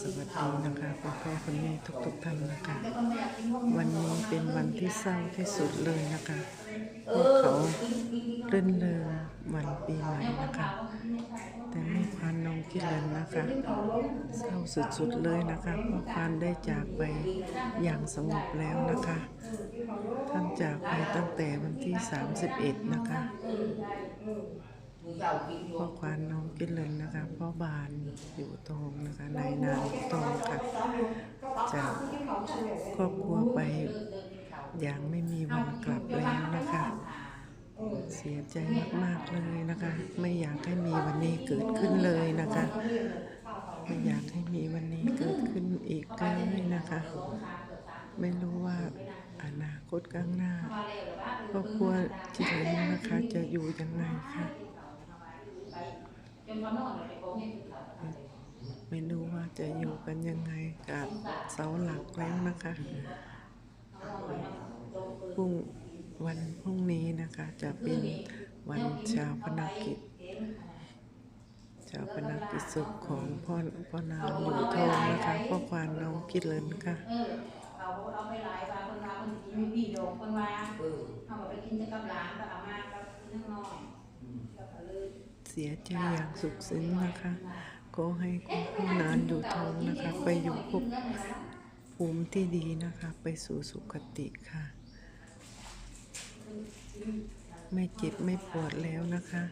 สวัสดีนะคะคุณพ่อคุณแม่ทุกๆท่านนะคะ วันนี้เป็นวันที่เศร้าที่สุดเลยนะคะพวกเขาเรื่นเริงวันปีใหม่นะคะ แต่ไม่ควานน้องกิเลนนะคะ เศร้าสุดๆเลยนะคะเพราะควานได้จากไปอย่างสงบแล้วนะคะท่านจากไปตั้งแต่วันที่ 31 นะคะ พ่อควานน้องกินเลยนะคะพ่อบานอยู่ตรงนะคะในนามตรงค่ะจากครอบครัวไปอย่างไม่มีวันกลับแล้วนะคะ เสียใจมากๆเลยนะคะ ไม่อยากให้มีวันนี้เกิดขึ้นเลยนะคะ ไม่อยากให้มีวันนี้เกิดขึ้นอีกเลยนะคะ ไม่รู้ว่าอนาคตข้างหน้าครอบครัวจิตเลนนะคะจะอยู่ยังไงคะ ไม่รู้ว่าจะอยู่กันยังไงกับเสาหลักแล้วนะคะพรุ่งวันพรุ่งนี้นะคะ จะเป็นวันชาวพนักกิจชาวพนักกิจศพของพ่อพ่อนางอยู่ทองนะคะพ่อควานน้องกิดเลินค่ะเอาเอาไปหลายว่าคนว่าคนสิมีพี่ดอกคนว่าเอาไปกินจะกับหลานกับอาม่ากับน้องน้อยแล้วก็เลย เสียใจอย่างสุขซึ้งนะคะก็ให้คุณผู้นานอยู่ทองนะคะ ไปอยู่ภพภูมิที่ดีนะคะ ไปสู่สุคติค่ะ ไม่เจ็บไม่ปวดแล้วนะคะ